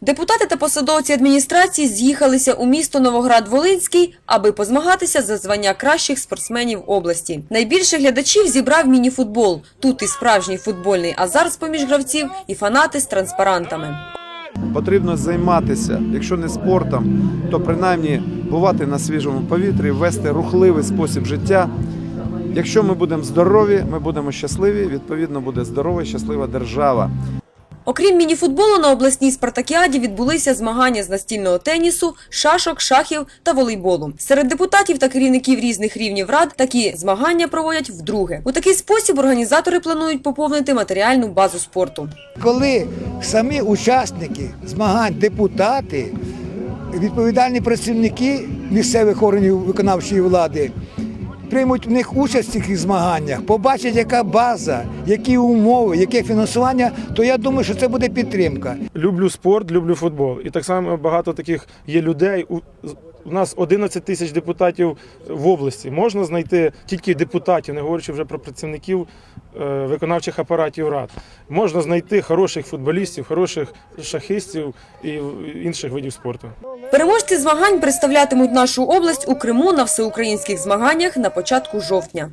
Депутати та посадовці адміністрації з'їхалися у місто Новоград-Волинський, аби позмагатися за звання кращих спортсменів області. Найбільше глядачів зібрав мініфутбол. Тут і справжній футбольний азарт з-поміж гравців, і фанати з транспарантами. Потрібно займатися, якщо не спортом, то принаймні бувати на свіжому повітрі, вести рухливий спосіб життя. Якщо ми будемо здорові, ми будемо щасливі. Відповідно, буде здорова і щаслива держава. Окрім мініфутболу, на обласній спартакіаді відбулися змагання з настільного тенісу, шашок, шахів та волейболу. Серед депутатів та керівників різних рівнів рад такі змагання проводять вдруге. У такий спосіб організатори планують поповнити матеріальну базу спорту. коли самі учасники змагань, депутати, відповідальні працівники місцевих органів виконавчої влади приймуть в них участь в цих змаганнях, побачать, яка база, які умови, яке фінансування, то я думаю, що це буде підтримка. люблю спорт, люблю футбол. І так само багато таких є людей. У, нас 11 тисяч депутатів в області. Можна знайти тільки депутатів, не говорячи вже про працівників е, виконавчих апаратів рад. Можна знайти хороших футболістів, хороших шахистів і інших видів спорту. Переможці змагань представлятимуть нашу область у Криму на всеукраїнських змаганнях на початку жовтня.